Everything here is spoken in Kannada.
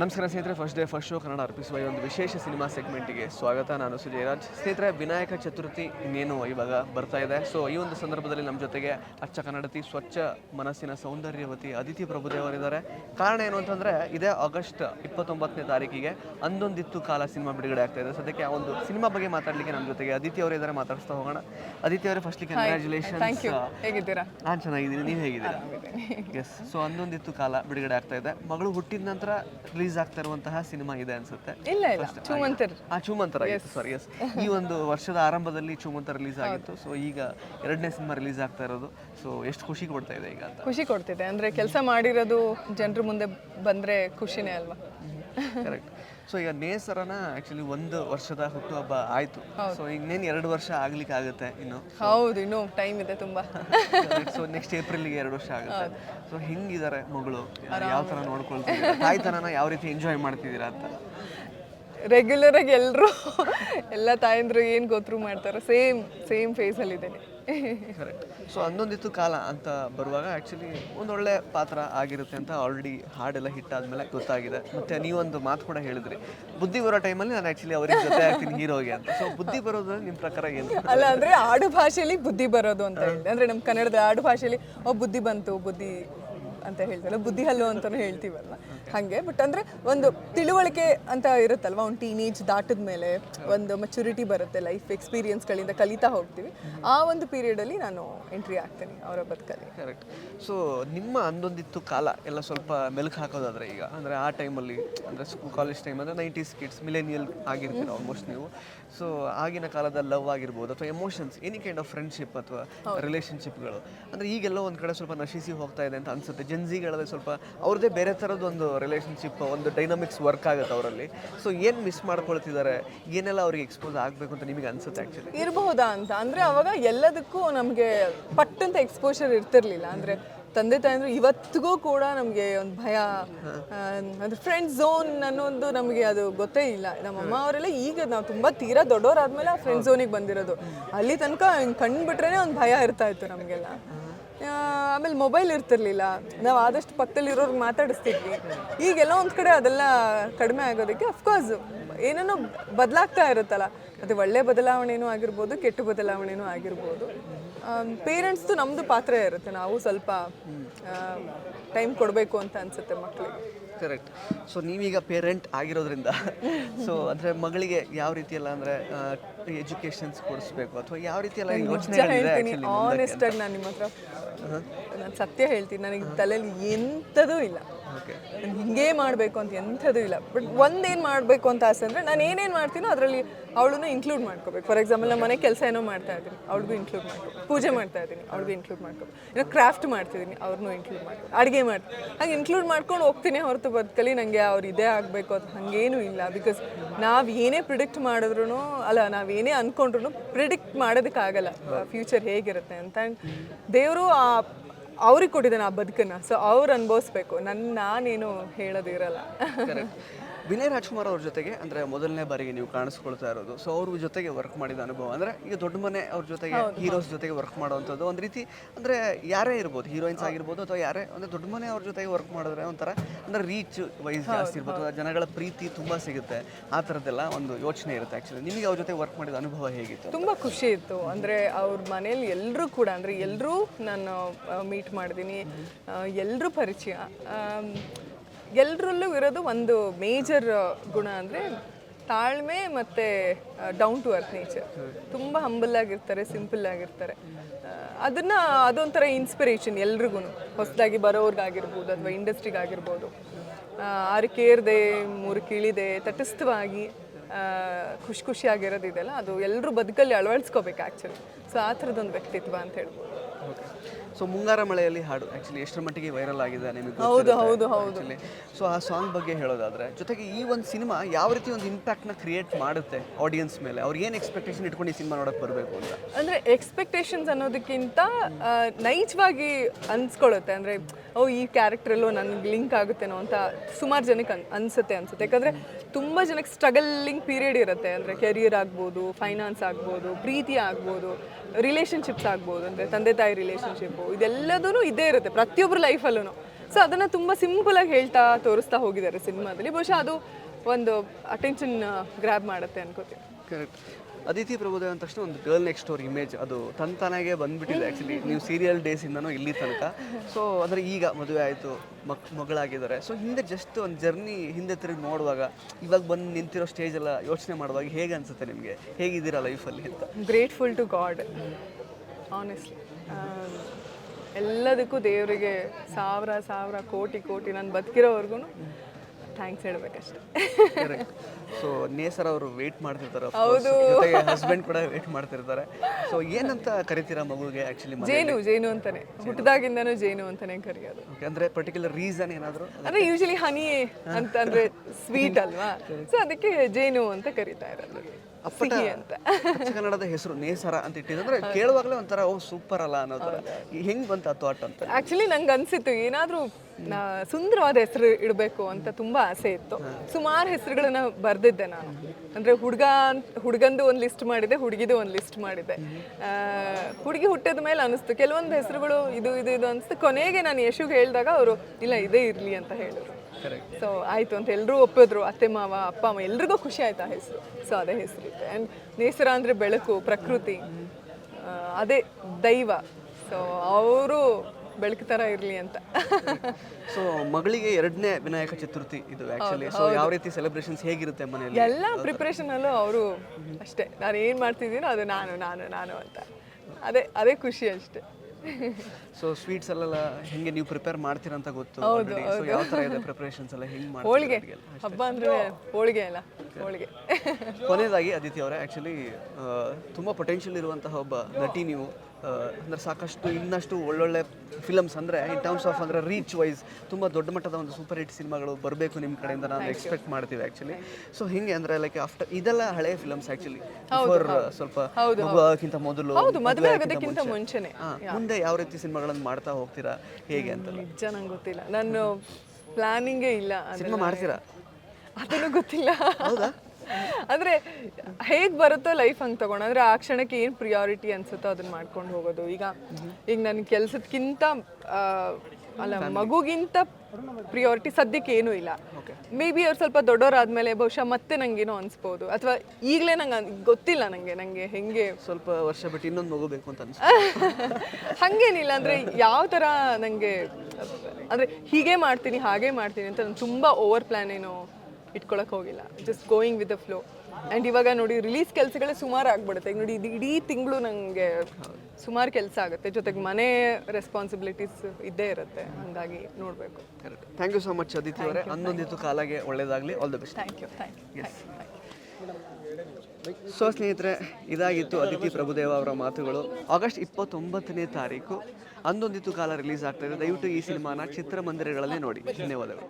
ನಮಸ್ಕಾರ ಸ್ನೇಹಿತರೆ first day first show Kannada ಅರ್ಪಿಸುವ ಈ ಒಂದು ವಿಶೇಷ ಸಿನಿಮಾ ಸೆಗ್ಮೆಂಟಿಗೆ ಸ್ವಾಗತ. ನಾನು ಸುಜಯರಾಜ್ ಸ್ನೇಹಿತರೆ ವಿನಾಯಕ ಚತುರ್ಥಿ ಇನ್ನೇನು ಇವಾಗ ಬರ್ತಾ ಇದೆ. ಸೊ ಈ ಒಂದು ಸಂದರ್ಭದಲ್ಲಿ ನಮ್ಮ ಜೊತೆಗೆ ಅಚ್ಚ ಕನ್ನಡತಿ ಸ್ವಚ್ಛ ಮನಸ್ಸಿನ ಸೌಂದರ್ಯವತಿ ಅದಿತಿ ಪ್ರಭುದೇವರಿದ್ದಾರೆ ಕಾರಣ ಏನು ಅಂತಂದ್ರೆ ಇದೇ ಆಗಸ್ಟ್ ಇಪ್ಪತ್ತೊಂಬತ್ತನೇ ತಾರೀಕಿಗೆ ಅಂದೊಂದಿತ್ತು ಕಾಲ ಸಿನಿಮಾ ಬಿಡುಗಡೆ ಆಗ್ತಾ ಇದೆ. ಸದ್ಯಕ್ಕೆ ಆ ಒಂದು ಸಿನಿಮಾ ಬಗ್ಗೆ ಮಾತಾಡಲಿಕ್ಕೆ ನಮ್ಮ ಜೊತೆಗೆ ಅದಿತಿ ಅವರಿದ್ದಾರೆ. ಮಾತಾಡಿಸ್ತಾ ಹೋಗೋಣ. ಅದಿತಿ ಅವರೇ ಫಸ್ಟ್ಲಿ ಕಂಗ್ರ್ಯಾಚುಲೇಷನ್ ಹೇಗಿದ್ದೀರಾ? ನಾನು ಚೆನ್ನಾಗಿದ್ದೀನಿ. ನೀವು ಹೇಗಿದ್ದೀರಾ? ಎಸ್ ಸೊ ಅಂದೊಂದಿತ್ತು ಕಾಲ ಬಿಡುಗಡೆ ಆಗ್ತಾ ಇದೆ. ಮಗಳು ಹುಟ್ಟಿದ ನಂತರ ರಿಲೀಸ್ ಆಗ್ತಾ ಇರುವಂತಹ ಸಿನಿಮಾ ಇದೆ ಅನ್ಸುತ್ತೆ. ಇಲ್ಲ ಇಲ್ಲ. ಚೂಮಂತರ್ ಆ ಚೂಮಂತರ ಆಗಿತ್ತು ಸಾರಿ ಎಸ್ ಈ ಒಂದು ವರ್ಷದ ಆರಂಭದಲ್ಲಿ ಚೂಮಂತರ ರಿಲೀಸ್ ಆಗಿತ್ತು. ಸೊ ಈಗ ಎರಡನೇ ಸಿನಿಮಾ ರಿಲೀಸ್ ಆಗ್ತಾ ಇರೋದು. ಸೊ ಎಷ್ಟು ಖುಷಿ ಕೊಡ್ತಾ ಇದೆ ಈಗ ಅಂತ. ಖುಷಿ ಕೊಡ್ತಿದೆ. ಅಂದ್ರೆ ಕೆಲಸ ಮಾಡಿರೋದು ಜನರ ಮುಂದೆ ಬಂದ್ರೆ ಖುಷಿನೇ ಅಲ್ವಾ? ಕರೆಕ್ಟ್ ಸೊ ಈಗ ನೇಸರನ ಆಕ್ಚುಲಿ ಒಂದು ವರ್ಷದ ಹುಟ್ಟುಹಬ್ಬ ಆಯ್ತು. ಸೊ ಇನ್ನೇನು ಎರಡು ವರ್ಷ ಆಗ್ಲಿಕ್ಕೆ ಆಗುತ್ತೆ ಇನ್ನು. ಹೌದು ಇನ್ನು ಟೈಮ್ ಇದೆ ತುಂಬಾ. ಸೊ ನೆಕ್ಸ್ಟ್ ಏಪ್ರಿಲ್ಗೆ ಎರಡು ವರ್ಷ ಆಗುತ್ತೆ. ಸೊ ಹೆಂಗಿದ್ದಾರೆ ಮಗಳು? ಯಾವ ಥರ ನೋಡ್ಕೊಳ್ತಿದ್ದೀರಾ? ತಾಯ್ತನನ ಯಾವ ರೀತಿ ಎಂಜಾಯ್ ಮಾಡ್ತಿದ್ದೀರಾ ಅಂತ? ರೆಗ್ಯುಲರ್ ಆಗಿ ಎಲ್ಲರೂ ಎಲ್ಲ ತಾಯಂದ್ರು ಏನು ಗೊತ್ತರು ಮಾಡ್ತಾರೋ ಸೇಮ್ ಸೇಮ್ ಫೇಸಲ್ಲಿ ಇದ್ದೇನೆ. ಕರೆಕ್ಟ್ ಸೊ ಹನ್ನೊಂದಿತ್ತು ಕಾಲ ಅಂತ ಬರುವಾಗ ಆ್ಯಕ್ಚುಲಿ ಒಂದೊಳ್ಳೆ ಪಾತ್ರ ಆಗಿರುತ್ತೆ ಅಂತ ಆಲ್ರೆಡಿ ಹಾಡೆಲ್ಲ ಹಿಟ್ ಆದಮೇಲೆ ಗೊತ್ತಾಗಿದೆ. ಮತ್ತು ನೀವೊಂದು ಮಾತು ಕೂಡ ಹೇಳಿದ್ರಿ. ಬುದ್ಧಿ ಬರೋ ಟೈಮಲ್ಲಿ ನಾನು ಆ್ಯಕ್ಚುಲಿ ಅವ್ರಿಗೆ ಜೊತೆ ಆಗ್ತೀನಿ ಹೀರೋಗೆ ಅಂತ. ಸೊ ಬುದ್ಧಿ ಬರೋದು ನಿಮ್ಮ ಪ್ರಕಾರ ಏನು? ಅಲ್ಲ, ಅಂದ್ರೆ ಆಡು ಭಾಷೆಯಲ್ಲಿ ಬುದ್ಧಿ ಬರೋದು ಅಂತ ಹೇಳಿ ಅಂದರೆ ನಮ್ಮ ಕನ್ನಡದ ಆಡು ಭಾಷೆಯಲ್ಲಿ ಓ, ಬುದ್ಧಿ ಬಂತು, ಬುದ್ಧಿ ಅಂತ ಹೇಳ್ತಾರಲ್ಲ ಬುದ್ಧಿ ಹಲ್ಲು ಅಂತಲೂ ಹೇಳ್ತೀವಲ್ಲ ಹಾಗೆ. ಬಟ್ ಅಂದರೆ ಒಂದು ತಿಳುವಳಿಕೆ ಅಂತ ಇರುತ್ತಲ್ವ? ಒಂದು ಟೀನೇಜ್ ದಾಟದ ಮೇಲೆ ಒಂದು ಮೆಚುರಿಟಿ ಬರುತ್ತೆ ಲೈಫ್ ಎಕ್ಸ್ಪೀರಿಯನ್ಸ್ಗಳಿಂದ ಕಲಿತಾ ಹೋಗ್ತೀವಿ. ಆ ಒಂದು ಪೀರಿಯಡಲ್ಲಿ ನಾನು ಎಂಟ್ರಿ ಆಗ್ತೀನಿ ಅವರ ಬದುಕಲ್ಲಿ. ಕರೆಕ್ಟ್ ಸೊ ನಿಮ್ಮ ಅಂದೊಂದಿತ್ತು ಕಾಲ ಎಲ್ಲ ಸ್ವಲ್ಪ ಮೆಲುಕು ಹಾಕೋದಾದ್ರೆ ಈಗ? ಅಂದರೆ ಆ ಟೈಮಲ್ಲಿ ಅಂದರೆ ಸ್ಕೂಲ್ ಕಾಲೇಜ್ ಟೈಮ್ ಅಂದರೆ ನೈಂಟೀಸ್ ಕಿಡ್ಸ್ ಮಿಲೇನಿಯಲ್ ಆಗಿರ್ತೀರ ಆಲ್ಮೋಸ್ಟ್ ನೀವು. ಸೊ ಆಗಿನ ಕಾಲದ ಲವ್ ಆಗಿರ್ಬೋದು ಅಥವಾ emotions any kind of friendship ಅಥವಾ ರಿಲೇಷನ್ಶಿಪ್ಗಳು ಅಂದರೆ ಈಗೆಲ್ಲ ಒಂದು ಕಡೆ ಸ್ವಲ್ಪ ನಶಿಸಿ ಹೋಗ್ತಾ ಇದೆ ಅಂತ ಅನ್ಸುತ್ತೆ. ಜನ್ಸಿಗಳಲ್ಲಿ ಸ್ವಲ್ಪ ಅವ್ರದ್ದೇ ಬೇರೆ ಥರದ್ದು ಒಂದು ರಿಲೇಷನ್ಶಿಪ್ ಒಂದು ಡೈನಾಮಿಕ್ಸ್ ವರ್ಕ್ ಆಗುತ್ತೆ ಅವರಲ್ಲಿ. ಸೊ ಏನು ಮಿಸ್ ಮಾಡ್ಕೊಳ್ತಿದ್ದಾರೆ ಏನೆಲ್ಲ ಅವ್ರಿಗೆ ಎಕ್ಸ್ಪೋಸ್ ಆಗಬೇಕು ಅಂತ ನಿಮಗೆ ಅನ್ಸುತ್ತೆ ಆ್ಯಕ್ಚುಲಿ ಇರಬಹುದಾ ಅಂತ? ಅಂದ್ರೆ ಅವಾಗ ಎಲ್ಲದಕ್ಕೂ ನಮಗೆ ಪಟ್ಟಂತ ಎಕ್ಸ್ಪೋಷರ್ ಇರ್ತಿರ್ಲಿಲ್ಲ. ಅಂದ್ರೆ ತಂದೆ ತಾಯಂದ್ರು ಇವತ್ತಿಗೂ ಕೂಡ ನಮಗೆ ಒಂದು ಭಯ ಅಂದರೆ ಫ್ರೆಂಡ್ ಝೋನ್ ಅನ್ನೋದು ನಮಗೆ ಅದು ಗೊತ್ತೇ ಇಲ್ಲ. ನಮ್ಮ ಅಮ್ಮ ಅವರೆಲ್ಲ ಈಗ ನಾವು ತುಂಬ ತೀರಾ ದೊಡ್ಡವರಾದ್ಮೇಲೆ ಆ ಫ್ರೆಂಡ್ ಝೋನಿಗೆ ಬಂದಿರೋದು. ಅಲ್ಲಿ ತನಕ ಹಿಂಗೆ ಬಿಟ್ರೇ ಒಂದು ಭಯ ಇರ್ತಾ ಇತ್ತು ನಮಗೆಲ್ಲ. ಆಮೇಲೆ ಮೊಬೈಲ್ ಇರ್ತಿರ್ಲಿಲ್ಲ. ನಾವು ಆದಷ್ಟು ಪಕ್ಕದಲ್ಲಿರೋರ್ಗೆ ಮಾತಾಡಿಸ್ತಿದ್ವಿ. ಈಗೆಲ್ಲ ಒಂದು ಕಡೆ ಅದೆಲ್ಲ ಕಡಿಮೆ ಆಗೋದಕ್ಕೆ ಅಫ್ಕೋರ್ಸ್ ಏನೇನೋ ಬದಲಾಗ್ತಾ ಇರುತ್ತಲ್ಲ. ಅದು ಒಳ್ಳೆ ಬದಲಾವಣೆನೂ ಆಗಿರ್ಬೋದು, ಕೆಟ್ಟ ಬದಲಾವಣೆನೂ ಆಗಿರ್ಬೋದು. ಪೇರೆಂಟ್ಸ್ದು ನಮ್ಮದು ಪಾತ್ರ ಇರುತ್ತೆ. ನಾವು ಸ್ವಲ್ಪ ಟೈಮ್ ಕೊಡಬೇಕು ಅಂತ ಅನಿಸುತ್ತೆ ಮಕ್ಕಳಿಗೆ ಕರೆಕ್ಟ್. ಸೊ ನೀವೀಗ ಪೇರೆಂಟ್ ಆಗಿರೋದ್ರಿಂದ ಸೊ ಅಂದರೆ ಮಗಳಿಗೆ ಯಾವ ರೀತಿ ಎಲ್ಲ ಅಂದರೆ ಎಜುಕೇಷನ್ಸ್ ಕೊಡಿಸ್ಬೇಕು ಅಥವಾ ಯಾವ ರೀತಿ ಎಲ್ಲ ಆನೆಸ್ಟಾಗಿ ಹೇಳ್ತೀನಿ. ಆ್ಯಕ್ಚುಲಿ ಆನೆಸ್ಟ್ ಆಗಿ ನಾನು ನಿಮ್ಮ ಹತ್ರ ನಾನು ಸತ್ಯ ಹೇಳ್ತೀನಿ. ನನಗೆ ತಲೆಯಲ್ಲಿ ಎಂಥದೂ ಇಲ್ಲ. ಹಿಂಗೇ ಮಾಡಬೇಕು ಅಂತ ಎಂಥದ್ದು ಇಲ್ಲ. ಬಟ್ ಒಂದೇನು ಮಾಡಬೇಕು ಅಂತ ಆಸೆ ಅಂದರೆ ನಾನು ಏನೇನು ಮಾಡ್ತೀನೋ ಅದರಲ್ಲಿ ಅವಳನ್ನು ಇನ್ಕ್ಲೂಡ್ ಮಾಡ್ಕೋಬೇಕು. ಫಾರ್ ಎಕ್ಸಾಂಪಲ್ ನಮ್ಮ ಮನೆ ಕೆಲಸ ಏನೋ ಮಾಡ್ತಾ ಇದ್ದೀನಿ. ಅವಳಿಗೂ ಇನ್ಕ್ಲೂಡ್ ಮಾಡ್ಕೋಬೇಕು. ಪೂಜೆ ಮಾಡ್ತಾ ಇದ್ದೀನಿ. ಅವಳಿಗೂ ಇನ್ಕ್ಲೂಡ್ ಮಾಡ್ಕೋಬೇಕು. ಏನೋ ಕ್ರಾಫ್ಟ್ ಮಾಡ್ತಿದ್ದೀನಿ. ಅವ್ರನ್ನೂ ಇನ್ಕ್ಲೂಡ್ ಮಾಡ್ಬೇಕು ಅಡುಗೆ ಮಾಡ್ತೀನಿ. ಹಾಗೆ ಇನ್ಕ್ಲೂಡ್ ಮಾಡ್ಕೊಂಡು ಹೋಗ್ತೀನಿ ಹೊರತು ಬದುಕಲಿ ನನಗೆ ಅವ್ರು ಇದೇ ಆಗಬೇಕು ಅದು ಹಾಗೇನೂ ಇಲ್ಲ. ಬಿಕಾಸ್ ನಾವು ಏನೇ ಪ್ರಿಡಿಕ್ಟ್ ಮಾಡಿದ್ರು ಅಲ್ಲ, ನಾವು ಏನೇ ಅಂದ್ಕೊಂಡ್ರು ಪ್ರಿಡಿಕ್ಟ್ ಮಾಡೋದಕ್ಕಾಗಲ್ಲ. ಫ್ಯೂಚರ್ ಹೇಗಿರುತ್ತೆ ಅಂತ. ದೇವರು ಆ ಅವ್ರಿಗೆ ಕೊಟ್ಟಿದ್ದಾನೆ ಆ ಬದುಕನ್ನು. ಸೊ ಅವ್ರು ಅನುಭವಿಸ್ಬೇಕು. ನನ್ನ ನಾನೇನು ಹೇಳೋದಿರಲ್ಲ. ವಿನಯ್ ರಾಜ್ಕುಮಾರ್ ಅವ್ರ ಜೊತೆಗೆ ಅಂದರೆ ಮೊದಲನೇ ಬಾರಿಗೆ ನೀವು ಕಾಣಿಸ್ಕೊಳ್ತಾ ಇರೋದು. ಸೊ ಅವ್ರ ಜೊತೆಗೆ ವರ್ಕ್ ಮಾಡಿದ ಅನುಭವ. ಅಂದರೆ ಈಗ ದೊಡ್ಡ ಮನೆ ಅವ್ರ ಜೊತೆಗೆ ಹೀರೋಸ್ ಜೊತೆಗೆ ವರ್ಕ್ ಮಾಡುವಂಥದ್ದು. ಒಂದು ರೀತಿ ಅಂದರೆ ಯಾರೇ ಇರ್ಬೋದು ಹೀರೋಯಿನ್ಸ್ ಆಗಿರ್ಬೋದು ಅಥವಾ ಯಾರೇ ಅಂದ್ರೆ ದೊಡ್ಡ ಮನೆ ಅವ್ರ ಜೊತೆಗೆ ವರ್ಕ್ ಮಾಡಿದ್ರೆ ಒಂಥರ ಅಂದರೆ ರೀಚ್ ವೈಸ್ ಜಾಸ್ತಿ ಇರ್ಬೋದು ಜನಗಳ ಪ್ರೀತಿ ತುಂಬ ಸಿಗುತ್ತೆ. ಆ ಥರದ್ದೆಲ್ಲ ಒಂದು ಯೋಚನೆ ಇರುತ್ತೆ ಆ್ಯಕ್ಚುಲಿ ನಿಮಗೆ ಅವ್ರ ಜೊತೆ ವರ್ಕ್ ಮಾಡಿದ ಅನುಭವ ಹೇಗಿತ್ತು? ತುಂಬ ಖುಷಿ ಇತ್ತು. ಅಂದರೆ ಅವ್ರ ಮನೇಲಿ ಎಲ್ಲರೂ ಕೂಡ ಅಂದರೆ ಎಲ್ಲರೂ ನಾನು ಮೀಟ್ ಮಾಡಿದ್ದೀನಿ ಎಲ್ಲರೂ ಪರಿಚಯ. ಎಲ್ಲರಲ್ಲೂ ಇರೋದು ಒಂದು ಮೇಜರ್ ಗುಣ ಅಂದರೆ ತಾಳ್ಮೆ ಮತ್ತು ಡೌನ್ ಟು ಅರ್ತ್ ನೇಚರ್ ತುಂಬ ಹಂಬಲ್ ಆಗಿರ್ತಾರೆ ಸಿಂಪಲ್ ಆಗಿರ್ತಾರೆ. ಅದನ್ನು ಅದೊಂಥರ ಇನ್ಸ್ಪಿರೇಷನ್ ಎಲ್ರಿಗೂ ಹೊಸದಾಗಿ ಬರೋರ್ಗಾಗಿರ್ಬೋದು ಅಥವಾ ಇಂಡಸ್ಟ್ರಿಗಾಗಿರ್ಬೋದು ಆರು ಕೇರ್ದೆ, ಮೂರು ಕೀಳಿದೆ, ತಟಸ್ಥವಾಗಿ ಖುಷಿ ಖುಷಿಯಾಗಿರೋದಿದೆಯಲ್ಲ, ಅದು ಎಲ್ಲರೂ ಬದುಕಲ್ಲಿ ಅಳವಡಿಸ್ಕೋಬೇಕು ಆ್ಯಕ್ಚುಲಿ ಸೊ ಆ ಥರದೊಂದು ವ್ಯಕ್ತಿತ್ವ ಅಂತ ಹೇಳ್ಬೋದು. ಸೊ ಮುಂಗಾರ ಮಳೆಯಲ್ಲಿ ಹಾಡು ಆ್ಯಕ್ಚುಲಿ ಎಷ್ಟರ ಮಟ್ಟಿಗೆ ವೈರಲ್ ಆಗಿದೆ ನಿಮಗೆ ಹೌದು ಹೌದು ಹೌದು. ಸೊ ಆ ಸಾಂಗ್ ಬಗ್ಗೆ ಹೇಳೋದಾದ್ರೆ ಜೊತೆಗೆ ಈ ಒಂದು ಸಿನಿಮಾ ಯಾವ ರೀತಿ ಒಂದು ಇಂಪ್ಯಾಕ್ಟ್ನ ಕ್ರಿಯೇಟ್ ಮಾಡುತ್ತೆ ಆಡಿಯನ್ಸ್ ಮೇಲೆ? ಅವ್ರು ಏನು ಎಕ್ಸ್ಪೆಕ್ಟೇಷನ್ ಇಟ್ಕೊಂಡು ಈ ಸಿನಿಮಾ ನೋಡೋಕೆ ಬರಬೇಕು ಅಂತ? ಅಂದರೆ ಎಕ್ಸ್ಪೆಕ್ಟೇಷನ್ಸ್ ಅನ್ನೋದಕ್ಕಿಂತ ನೈಜವಾಗಿ ಅನ್ಸ್ಕೊಳ್ಳುತ್ತೆ. ಅಂದರೆ ಓ ಈ ಕ್ಯಾರೆಕ್ಟ್ರಲ್ಲೂ ನನಗೆ ಲಿಂಕ್ ಆಗುತ್ತೇನೋ ಅಂತ ಸುಮಾರು ಜನಕ್ಕೆ ಅನ್ ಅನ್ಸುತ್ತೆ ಅನ್ಸುತ್ತೆ. ಯಾಕಂದರೆ ತುಂಬ ಜನಕ್ಕೆ ಸ್ಟ್ರಗಲಿಂಗ್ ಪೀರಿಯಡ್ ಇರುತ್ತೆ. ಅಂದರೆ ಕೆರಿಯರ್ ಆಗ್ಬೋದು ಫೈನಾನ್ಸ್ ಆಗ್ಬೋದು ಪ್ರೀತಿ ಆಗ್ಬೋದು. ರಿಲೇಷನ್ಶಿಪ್ಸ್ ಆಗ್ಬೋದು ಅಂದರೆ ತಂದೆ ತಾಯಿ ರಿಲೇಷನ್ಶಿಪ್ಪು ಇದೆಲ್ಲದೂ ಇದೇ ಇರುತ್ತೆ ಪ್ರತಿಯೊಬ್ಬರ ಲೈಫಲ್ಲೂ ಸೊ ಅದನ್ನು ತುಂಬ ಸಿಂಪಲಾಗಿ ಹೇಳ್ತಾ ತೋರಿಸ್ತಾ ಹೋಗಿದ್ದಾರೆ ಸಿನಿಮಾದಲ್ಲಿ. ಬಹುಶಃ ಅದು ಒಂದು ಅಟೆನ್ಷನ್ ಗ್ರ್ಯಾಬ್ ಮಾಡುತ್ತೆ ಅನ್ಕೋತೀನಿ. ಕರೆಕ್ಟ್ ಅದಿತಿ ಪ್ರಭುದೇವ ಅಂದ ತಕ್ಷಣ ಒಂದು ಗರ್ಲ್ ನೆಕ್ಸ್ಟ್ ಡೋರ್ ಇಮೇಜ್ ಅದು ತಂತಾನಾಗೆ ಬಂದ್ಬಿಟ್ಟಿದೆ ಆ್ಯಕ್ಚುಲಿ ನೀವು ಸೀರಿಯಲ್ ಡೇಸಿಂದನೂ ಇಲ್ಲಿ ತನಕ. ಸೊ ಅಂದರೆ ಈಗ ಮದುವೆ ಆಯಿತು, ಮಕ್, ಮಗಳಾಗಿದ್ದಾರೆ. ಸೊ ಹಿಂದೆ ಜಸ್ಟ್ ಒಂದು ಜರ್ನಿ ಹಿಂದೆ ತಿರುಗಿ ನೋಡುವಾಗ, ಇವಾಗ ಬಂದು ನಿಂತಿರೋ ಸ್ಟೇಜ್ ಎಲ್ಲ ಯೋಚನೆ ಮಾಡುವಾಗ ಹೇಗೆ ಅನಿಸುತ್ತೆ ನಿಮಗೆ? ಹೇಗಿದ್ದೀರಾ ಲೈಫಲ್ಲಿ ಅಂತ? ಗ್ರೇಟ್ಫುಲ್ ಟು ಗಾಡ್ ಆನೆಸ್ಟ್ಲಿ ಎಲ್ಲದಕ್ಕೂ ದೇವರಿಗೆ ಸಾವಿರ ಸಾವಿರ ಕೋಟಿ ಕೋಟಿ ನಾನು ಬದುಕಿರೋವರೆಗೂ ಥ್ಯಾಂಕ್ಸ್ ಹೇಳ್ಬೇಕಷ್ಟೆ. ಸೊ ನೇಸರ್ ಅವರು ವೇಟ್ ಮಾಡ್ತಿರ್ತಾರೆ ಹೌದು. ಹಸ್ಬೆಂಡ್ ಕೂಡ ವೇಟ್ ಮಾಡ್ತಿರ್ತಾರೆ. ಸೊ ಏನಂತ ಕರಿತೀರಾ ಮಗುಗೆ ಆಕ್ಚುಲಿ ಜೇನು ಜೇನು ಅಂತಾನೆ. ಹುಟ್ಟಿದಾಗಿಂದನೂ ಜೇನು ಅಂತಾನೆ ಕರೆಯೋದು. ಅಂದರೆ ಪರ್ಟಿಕ್ಯುಲರ್ ರೀಸನ್ ಏನಾದರೂ? ಅಂದ್ರೆ ಯೂಶಲಿ ಹನಿ ಅಂತ ಅಂದ್ರೆ ಸ್ವೀಟ್ ಅಲ್ವಾ? ಸೊ ಅದಕ್ಕೆ ಜೇನು ಅಂತ ಕರಿತಾ ಇರೋದು. ಅಂತ. ಅಚ್ಚ ಕನ್ನಡದ ಹೆಸರು ನೇಸರ ಅಂತ ಇಟ್ಟಿದ್ರೆ ಕೇಳುವಾಗಲೇ ಒಂಥರ ಓ ಸೂಪರ್ ಅಲ್ಲ ಅನ್ನೋ ಥರ. ಹೆಂಗ್ ಬಂತ ಆ ಥಾಟ್ ಅಂತ? ಆಕ್ಚುಲಿ ನಂಗೆ ಅನ್ಸಿತ್ತು ಏನಾದರೂ ಸುಂದರವಾದ ಹೆಸರು ಇಡಬೇಕು ಅಂತ ತುಂಬಾ ಆಸೆ ಇತ್ತು. ಸುಮಾರು ಹೆಸರುಗಳನ್ನ ಬರ್ದಿದ್ದೆ ನಾನು. ಅಂದ್ರೆ ಹುಡುಗ ಹುಡುಗಂದು ಒಂದು ಲಿಸ್ಟ್ ಮಾಡಿದೆ ಹುಡುಗಿದು ಒಂದು ಲಿಸ್ಟ್ ಮಾಡಿದೆ ಹುಡುಗಿ ಹುಟ್ಟಿದ ಮೇಲೆ ಅನಿಸ್ತು. ಕೆಲವೊಂದು ಹೆಸರುಗಳು ಇದು ಇದು ಇದು ಅನಿಸ್ತು. ಕೊನೆಗೆ ನಾನು ಯಶುಗೆ ಹೇಳಿದಾಗ ಅವರು ಇಲ್ಲ ಇದೇ ಇರಲಿ ಅಂತ ಹೇಳಿದ್ರು. ಸೊ ಆಯ್ತು ಅಂತ ಎಲ್ಲರೂ ಒಪ್ಪಿದ್ರು. ಅತ್ತೆ ಮಾವ ಅಪ್ಪ ಅಮ್ಮ ಎಲ್ರಿಗೂ ಖುಷಿ ಆಯ್ತು ಆ ಹೆಸರು. ಸೊ ಅದೇ ಹೆಸರು ಇತ್ತು. ಆ್ಯಂಡ್ ನೇಸರ ಅಂದರೆ ಬೆಳಕು ಪ್ರಕೃತಿ ಅದೇ ದೈವ. ಸೊ ಅವರು ಬೆಳಕು ಥರ ಇರಲಿ ಅಂತ. ಸೊ ಮಗಳಿಗೆ ಎರಡನೇ ವಿನಾಯಕ ಚತುರ್ಥಿ ಇದು ಆಕ್ಚುಲಿ ಸೊ ಯಾವ ರೀತಿ ಸೆಲೆಬ್ರೇಷನ್ಸ್ ಹೇಗಿರುತ್ತೆ ಮನೆಯಲ್ಲಿ? ಎಲ್ಲ ಪ್ರಿಪ್ರೇಷನಲ್ಲೂ ಅವರು ಅಷ್ಟೇ. ನಾನು ಏನು ಮಾಡ್ತಿದ್ದೀನೋ ಅದು ನಾನು ನಾನು ನಾನು ಅಂತ. ಅದೇ ಅದೇ ಖುಷಿ ಅಷ್ಟೇ. ಸೊ ಸ್ವೀಟ್ಸ್ ಅಲ್ಲೆಲ್ಲ ಹೆಂಗೆ ನೀವು ಪ್ರಿಪೇರ್ ಮಾಡ್ತೀರಾ ಅಂತ ಗೊತ್ತು ಯಾವ ತರ ಇದೆ ಪ್ರಿಪರೇಷನ್ಸ್ ಎಲ್ಲ ಹೆಂಗ್ ಹೋಳಿಗೆ. ಮಾಡ್ತೀರಾ ಹಬ್ಬ ಅಂದ್ರೆ ಹೋಳಿಗೆ ಅಲ್ಲ ಹೋಳಿಗೆ. ಕೊನೆಯದಾಗಿ ಅದಿತಿ ಅವರೇ ಆ್ಯಕ್ಚುಲಿ ತುಂಬ ಪೊಟೆನ್ಷಿಯಲ್ ಇರುವಂತಹ ಒಬ್ಬ ನಟಿ ನೀವು. ಅಂದ್ರೆ ಸಾಕಷ್ಟು ಇನ್ನಷ್ಟು ಒಳ್ಳೊಳ್ಳೆ ಫಿಲಮ್ಸ್ ಅಂದರೆ ಇನ್ ಟರ್ಮ್ಸ್ ಆಫ್ ಅಂದರೆ ರೀಚ್ ವೈಸ್ ತುಂಬ ದೊಡ್ಡ ಮಟ್ಟದ ಒಂದು ಸೂಪರ್ ಹಿಟ್ ಸಿನಿಮಾಗಳು ಬರಬೇಕು ನಿಮ್ಮ ಕಡೆಯಿಂದ ನಾನು ಎಕ್ಸ್ಪೆಕ್ಟ್ ಮಾಡ್ತೀವಿ ಆ್ಯಕ್ಚುಲಿ ಸೊ ಹಿಂಗೆ ಅಂದರೆ ಲೈಕ್ ಆಫ್ಟರ್ ಇದೆಲ್ಲ ಹಳೆಯ ಫಿಲಮ್ಸ್ ಆ್ಯಕ್ಚುಲಿ ಫಾರ್ ಸ್ವಲ್ಪ ಮಗು ಮೊದಲು ಹೌದು ಮುಂಚೆನೆ. ಮುಂದೆ ಯಾವ ರೀತಿ ಸಿನಿಮಾಗಳನ್ನು ಮಾಡ್ತಾ ಹೋಗ್ತೀರಾ ಹೇಗೆ ಅಂತ ನಿಜ ನಂಗೆ ಗೊತ್ತಿಲ್ಲ. ನಾನು ಪ್ಲಾನಿಂಗೇ ಇಲ್ಲ ಸಿನಿಮಾ ಮಾಡ್ತೀರಾ? ಅದನ್ನು ಗೊತ್ತಿಲ್ಲ. ಅಂದ್ರೆ ಹೇಗ್ ಬರುತ್ತೋ ಲೈಫ್ ಹಂಗೆ ತಗೊಂಡು ಅಂದ್ರೆ ಆ ಕ್ಷಣಕ್ಕೆ ಏನು ಪ್ರಿಯಾರಿಟಿ ಅನ್ಸುತ್ತೋ ಅದನ್ನ ಮಾಡ್ಕೊಂಡು ಹೋಗೋದು. ಈಗ ಈಗ ನನ್ನ ಕೆಲ್ಸದ್ಕಿಂತ ಅಲ್ಲ ಮಗುಗಿಂತ ಪ್ರಿಯಾರಿಟಿ ಸದ್ಯಕ್ಕೆ ಏನೂ ಇಲ್ಲ. ಮೇ ಬಿ ಅವ್ರು ಸ್ವಲ್ಪ ದೊಡ್ಡವರಾದ್ಮೇಲೆ ಬಹುಶಃ ಮತ್ತೆ ನಂಗೇನೋ ಅನ್ಸ್ಬೋದು. ಅಥವಾ ಈಗಲೇ ನಂಗೆ ಗೊತ್ತಿಲ್ಲ ನಂಗೆ ನಂಗೆ ಹೆಂಗೆ. ಸ್ವಲ್ಪ ವರ್ಷ ಬಿಟ್ಟು ಇನ್ನೊಂದು ಮಗು ಬೇಕು ಅಂತ ಹಂಗೇನಿಲ್ಲ. ಅಂದ್ರೆ ಯಾವ ತರ ನನಗೆ ಅಂದ್ರೆ ಹೀಗೆ ಮಾಡ್ತೀನಿ ಹಾಗೆ ಮಾಡ್ತೀನಿ ಅಂತ ನಾನು ತುಂಬಾ ಓವರ್ ಪ್ಲಾನ್ ಏನು ಇಟ್ಕೊಳಕ್ ಹೋಗಿಲ್ಲ. Just going with the flow and ಇವಾಗ ನೋಡಿ ರಿಲೀಸ್ ಕೆಲಸಗಳೇ ಸುಮಾರು ಆಗ್ಬಿಡುತ್ತೆ. ಈಗ ನೋಡಿ ಇದು ಇಡೀ ತಿಂಗಳು ನನಗೆ ಸುಮಾರು ಕೆಲಸ ಆಗುತ್ತೆ. ಜೊತೆಗೆ ಮನೆ ರೆಸ್ಪಾನ್ಸಿಬಿಲಿಟೀಸ್ ಇದ್ದೇ ಇರುತ್ತೆ. ಹಂಗಾಗಿ ನೋಡಬೇಕು. Thank you so much Aditi ಅವರೇ. ಹನ್ನೊಂದಿತ್ತು ಕಾಲಾಗೆ ಒಳ್ಳೇದಾಗಲಿ. All the best thank you thank you so ಸ್ನೇಹಿತರೆ ಇದಾಗಿತ್ತು ಅದಿತಿ ಪ್ರಭುದೇವ ಅವರ ಮಾತುಗಳು. ಆಗಸ್ಟ್ ಇಪ್ಪತ್ತೊಂಬತ್ತನೇ ತಾರೀಕು. ಹನ್ನೊಂದಿತ್ತು ಕಾಲ ರಿಲೀಸ್ ಆಗ್ತಾ ಇದೆ. ದಯವಿಟ್ಟು ಈ ಸಿನಿಮಾನ ಚಿತ್ರಮಂದಿರಗಳಲ್ಲಿ ನೋಡಿ. ಧನ್ಯವಾದಗಳು.